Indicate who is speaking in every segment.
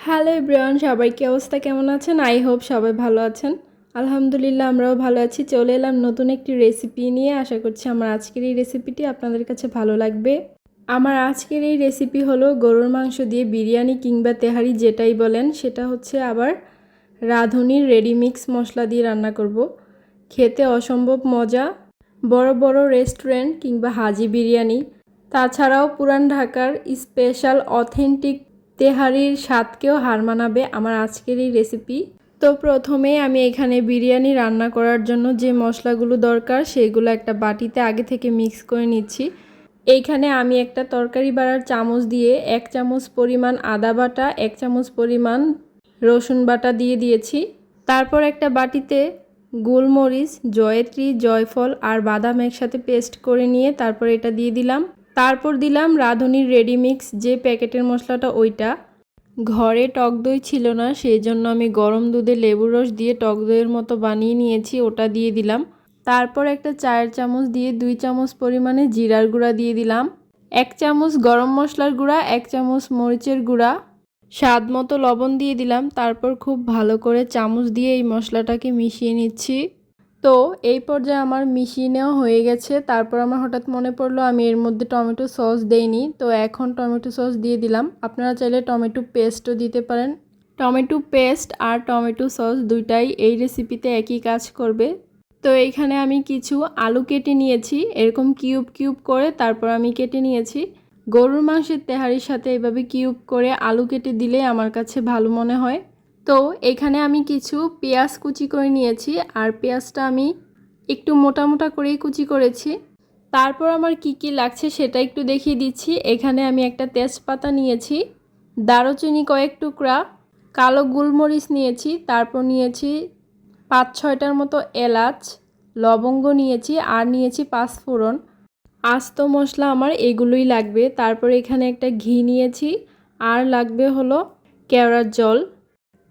Speaker 1: Hello everyone, সবাই কি অবস্থা? কেমন আছেন? আই হোপ সবাই ভালো আছেন। আলহামদুলিল্লাহ, আমরাও ভালো আছি। চলে এলাম নতুন একটি রেসিপি নিয়ে। আশা করছি আমার আজকের এই রেসিপিটি আপনাদের কাছে ভালো লাগবে। আমার আজকের এই রেসিপি হলো গরুর মাংস দিয়ে বিরিয়ানি কিংবা তেহারি, যেটাই বলেন। সেটা হচ্ছে আবার রাঁধুনির রেডিমিক্স মশলা দিয়ে রান্না করব। খেতে অসম্ভব মজা। বড় বড় রেস্টুরেন্ট কিংবা হাজি বিরিয়ানি। তাছাড়াও পুরান ঢাকার স্পেশাল অথেন্টিক তেহারির স্বাদকেও হার মানাবে আমার আজকের এই রেসিপি তো প্রথমে আমি এখানে বিরিয়ানি রান্না করার জন্য যে মশলাগুলো দরকার, সেগুলো একটা বাটিতে আগে থেকে মিক্স করে নিচ্ছি। এইখানে আমি একটা তরকারি বাড়ার চামচ দিয়ে এক চামচ পরিমাণ আদা বাটা, এক চামচ পরিমাণ রসুন বাটা দিয়ে দিয়েছি। তারপর একটা বাটিতে গোলমরিচ, জয়ত্রী, জয়ফল আর বাদাম একসাথে পেস্ট করে নিয়ে তারপর এটা দিয়ে দিলাম। তারপর দিলাম রাঁধুনির রেডিমিক্স, যে প্যাকেটের মশলাটা ওইটা। ঘরে টক দই ছিল না সেই জন্য আমি গরম দুধে লেবুর রস দিয়ে টক দইয়ের মতো বানিয়ে নিয়েছি, ওটা দিয়ে দিলাম। তারপর একটা চায়ের চামচ দিয়ে দুই চামচ পরিমাণে জিরার গুঁড়া দিয়ে দিলাম। এক চামচ গরম মশলার গুঁড়া, এক চামচ মরিচের গুঁড়া। স্বাদ মতো লবণ দিয়ে দিলাম। তারপর খুব ভালো করে চামচ দিয়ে এই মশলাটাকে মিশিয়ে নিচ্ছি। তো এই পর্যায়ে আমার মিশিয়ে নেওয়া হয়ে গেছে। তারপর আমার হঠাৎ মনে পড়ল, আমি এর মধ্যে টমেটো সস দেইনি। তো এখন টমেটো সস দিয়ে দিলাম। আপনারা চাইলে টমেটো পেস্টও দিতে পারেন। টমেটো পেস্ট আর টমেটো সস দুইটাই এই রেসিপিতে একই কাজ করবে। তো এইখানে আমি কিছু আলু কেটে নিয়েছি। এরকম কিউব কিউব করে তারপর আমি কেটে নিয়েছি। গরুর মাংসের তেহারির সাথে এভাবে কিউব করে আলু কেটে দিলে আমার কাছে ভালো মনে হয়। তো এখানে আমি কিছু পেঁয়াজ কুচি করে নিয়েছি আর পেঁয়াজটা আমি একটু মোটা মোটা করেই কুচি করেছি। তারপর আমার কি কি লাগছে সেটা একটু দেখিয়ে দিচ্ছি। এখানে আমি একটা তেজপাতা নিয়েছি, দারুচিনি কয়েক টুকরা, কালো গোলমরিচ নিয়েছি, তারপর নিয়েছি পাঁচ ছয়টার মতো এলাচ, লবঙ্গ নিয়েছি আর নিয়েছি পাঁচফোড়ন। আস্ত মশলা আমার এগুলোই লাগবে। তারপর এখানে একটা ঘি নিয়েছি আর লাগবে হলো কেওড়ার জল।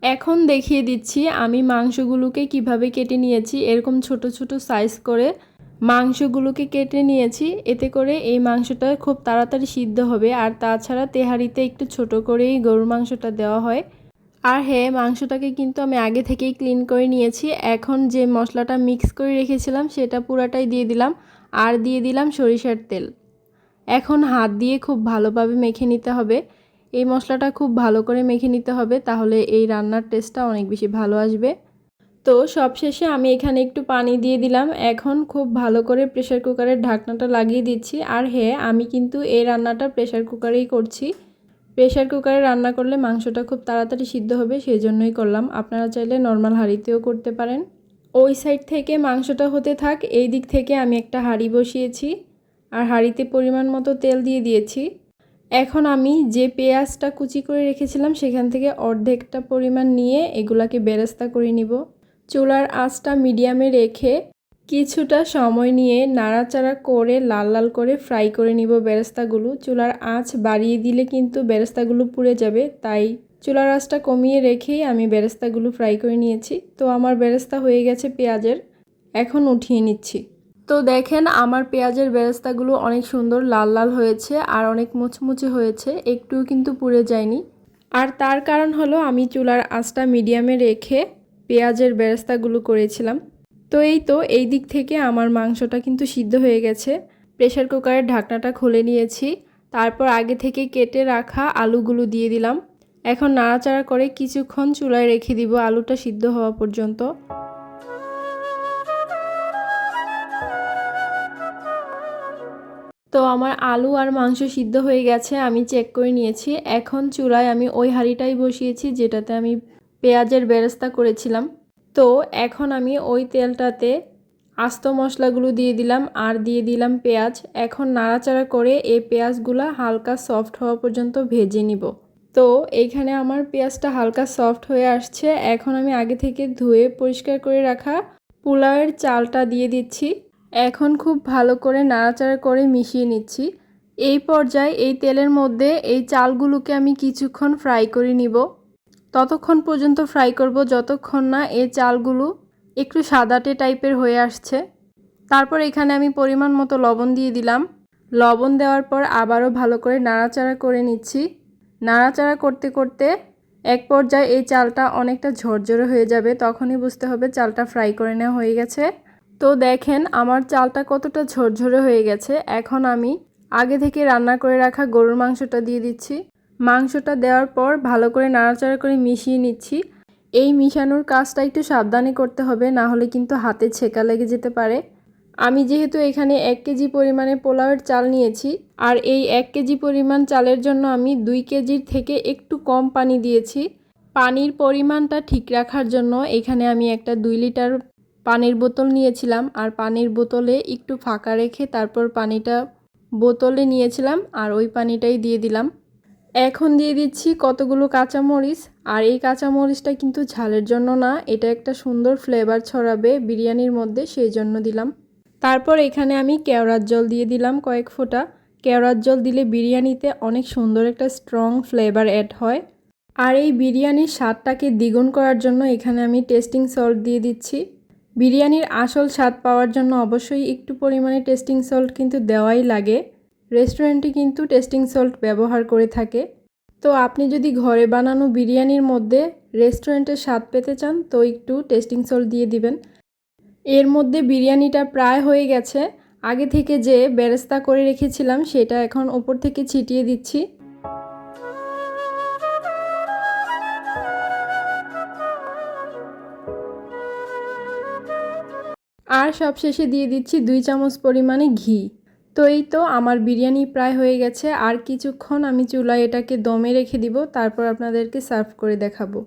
Speaker 1: এখন দেখিয়ে দিচ্ছি আমি মাংসগুলোকে কীভাবে কেটে নিয়েছি, এরকম ছোট ছোট সাইজ করে মাংসগুলোকে কেটে নিয়েছি, এতে করে এই মাংসটা খুব তাড়াতাড়ি সিদ্ধ হবে আর তাছাড়া তেহারিতে একটু ছোট করেই গরুর মাংসটা দেওয়া হয়। আর হ্যাঁ মাংসটাকে কিন্তু আমি আগে থেকেই ক্লিন করে নিয়েছি, এখন যে মশলাটা মিক্স করে রেখেছিলাম সেটা পুরাটাই দিয়ে দিলাম আর দিয়ে দিলাম সরিষার তেল। এখন হাত দিয়ে খুব ভালোভাবে মেখে নিতে হবে। এই মশলাটা খুব ভালো করে মেখে নিতে হবে, তাহলে এই রান্নার টেস্টটা অনেক বেশি ভালো আসবে। তো সবশেষে আমি এখানে একটু পানি দিয়ে দিলাম। এখন খুব ভালো করে প্রেশার কুকারের ঢাকনাটা লাগিয়ে দিচ্ছি। আর হ্যাঁ আমি কিন্তু এই রান্নাটা প্রেশার কুকারেই করছি। প্রেশার কুকারে রান্না করলে মাংসটা খুব তাড়াতাড়ি সিদ্ধ হবে সেই জন্যই করলাম। আপনারা চাইলে নর্মাল হাঁড়িতেও করতে পারেন। ওই সাইড থেকে মাংসটা হতে থাক, এই দিক থেকে আমি একটা হাঁড়ি বসিয়েছি। আর হাঁড়িতে পরিমাণ মতো তেল দিয়ে দিয়েছি। এখন আমি যে পেঁয়াজটা কুচি করে রেখেছিলাম, সেখান থেকে অর্ধেকটা পরিমাণ নিয়ে এগুলাকে বেরেস্তা করে নিব। চুলার আঁচটা মিডিয়ামে রেখে কিছুটা সময় নিয়ে নাড়াচাড়া করে লাল লাল করে ফ্রাই করে নিব বেরেস্তাগুলো। চুলার আঁচ বাড়িয়ে দিলে কিন্তু বেরেস্তাগুলো পুড়ে যাবে, তাই চুলার আঁচটা কমিয়ে রেখেই আমি বেরেস্তাগুলো ফ্রাই করে নিয়েছি। তো আমার বেরেস্তা হয়ে গেছে পেঁয়াজের। এখন উঠিয়ে নিচ্ছি। তো দেখেন, আমার পেঁয়াজের বেরেস্তাগুলো অনেক সুন্দর লাল লাল হয়েছে আর অনেক মুচমুচে হয়েছে, একটুও কিন্তু পুড়ে যায়নি। আর তার কারণ হলো আমি চুলার আঁচটা মিডিয়ামে রেখে পেঁয়াজের বেরেস্তাগুলো করেছিলাম। তো এই তো, এই দিক থেকে আমার মাংসটা কিন্তু সিদ্ধ হয়ে গেছে। প্রেশার কুকারের ঢাকনাটা খুলে নিয়েছি, তারপর আগে থেকে কেটে রাখা আলুগুলো দিয়ে দিলাম। এখন নাড়াচাড়া করে কিছুক্ষণ চুলায় রেখে দিব আলুটা সিদ্ধ হওয়া পর্যন্ত। তো আমার আলু আর মাংস সিদ্ধ হয়ে গেছে, আমি চেক করে নিয়েছি। এখন চুলায় আমি ওই হাঁড়িটাই বসিয়েছি, যেটাতে আমি পেঁয়াজের বেরেস্তা করেছিলাম। তো এখন আমি ওই তেলটাতে আস্ত মশলাগুলো দিয়ে দিলাম আর দিয়ে দিলাম পেঁয়াজ। এখন নাড়াচাড়া করে এই পেঁয়াজগুলো হালকা সফট হওয়া পর্যন্ত ভেজে নিব। তো এইখানে আমার পেঁয়াজটা হালকা সফট হয়ে আসছে। এখন আমি আগে থেকে ধুয়ে পরিষ্কার করে রাখা পোলাওয়ের চালটা দিয়ে দিচ্ছি। এখন খুব ভালো করে নাড়াচাড়া করে মিশিয়ে নিচ্ছি। এই পর্যায়ে এই তেলের মধ্যে এই চালগুলোকে আমি কিছুক্ষণ ফ্রাই করে নিব। ততক্ষণ পর্যন্ত ফ্রাই করব যতক্ষণ না এই চালগুলো একটু সাদাটে টাইপের হয়ে আসছে। তারপর এখানে আমি পরিমাণ মতো লবণ দিয়ে দিলাম। লবণ দেওয়ার পর আবারও ভালো করে নাড়াচাড়া করে নিচ্ছি। নাড়াচাড়া করতে করতে এক পর্যায়ে এই চালটা অনেকটা ঝরঝরে হয়ে যাবে, তখনই বুঝতে হবে চালটা ফ্রাই করে নেওয়া হয়ে গেছে। তো দেখেন, আমার চালটা কতটা ঝরঝরে হয়ে গেছে। এখন আমি আগে থেকে রান্না করে রাখা গরুর মাংসটা দিয়ে দিচ্ছি। মাংসটা দেওয়ার পর ভালো করে নাড়াচাড়া করে মিশিয়ে নিচ্ছি। এই মিশানোর কাজটা একটু সাবধানে করতে হবে, না হলে কিন্তু হাতে ছেঁকা লেগে যেতে পারে। আমি যেহেতু এখানে এক কেজি পরিমাণে পোলাওয়ের চাল নিয়েছি, আর এই এক কেজি পরিমাণ চালের জন্য আমি দুই কেজির থেকে একটু কম পানি দিয়েছি। পানির পরিমাণটা ঠিক রাখার জন্য এখানে আমি একটা দুই লিটার পানির বোতল নিয়েছিলাম আর পানির বোতলে একটু ফাঁকা রেখে তারপর পানিটা বোতলে নিয়েছিলাম আর ওই পানিটাই দিয়ে দিলাম। এখন দিয়ে দিচ্ছি কতগুলো কাঁচামরিচ আর এই কাঁচামরিচটা কিন্তু ঝালের জন্য না, এটা একটা সুন্দর ফ্লেভার ছড়াবে বিরিয়ানির মধ্যে, সেই জন্য দিলাম। তারপর এখানে আমি কেওড়ার জল দিয়ে দিলাম কয়েক ফোঁটা। কেওড়ার জল দিলে বিরিয়ানিতে অনেক সুন্দর একটা স্ট্রং ফ্লেভার অ্যাড হয়। আর এই বিরিয়ানির স্বাদটাকে দ্বিগুণ করার জন্য এখানে আমি টেস্টিং সল্ট দিয়ে দিচ্ছি। বিরিয়ানির আসল স্বাদ পাওয়ার জন্য অবশ্যই একটু পরিমাণে টেস্টিং সল্ট কিন্তু দেওয়াই লাগে। রেস্টুরেন্টে কিন্তু টেস্টিং সল্ট ব্যবহার করে থাকে। তো আপনি যদি ঘরে বানানো বিরিয়ানির মধ্যে রেস্টুরেন্টের স্বাদ পেতে চান, তো একটু টেস্টিং সল্ট দিয়ে দিবেন। এর মধ্যে বিরিয়ানিটা প্রায় হয়ে গেছে। আগে থেকে যে বেরেস্তা করে রেখেছিলাম, সেটা এখন ওপর থেকে ছিটিয়ে দিচ্ছি। আর সবশেষে দিয়ে দিচ্ছি দুই চামচ পরিমাণে ঘি। তো এই তো আমার বিরিয়ানি প্রায় হয়ে গেছে। আর কিছুক্ষণ আমি চুলায় এটাকে দমে রেখে দিব, তারপর আপনাদেরকে সার্ভ করে দেখাবো।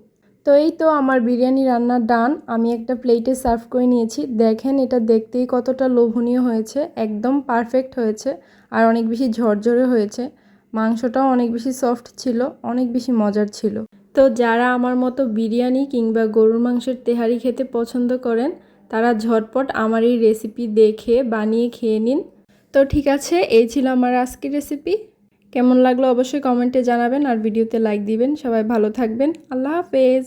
Speaker 1: তো এই তো আমার বিরিয়ানি রান্নার ডান। আমি একটা প্লেটে সার্ভ করে নিয়েছি। দেখেন এটা দেখতেই কতটা লোভনীয় হয়েছে, একদম পারফেক্ট হয়েছে আর অনেক বেশি ঝরঝরে হয়েছে। মাংসটাও অনেক বেশি সফট ছিল, অনেক বেশি মজার ছিল। তো যারা আমার মতো বিরিয়ানি কিংবা গরুর মাংসের তেহারি খেতে পছন্দ করেন তারা ঝটপট আমার এই রেসিপি দেখে বানিয়ে খেয়ে নিন। তো ঠিক আছে, এই ছিল আমার আজকের রেসিপি কেমন লাগল অবশ্যই কমেন্টে জানাবেন আর ভিডিওতে লাইক দিবেন। সবাই ভালো থাকবেন। আল্লাহ হাফেজ।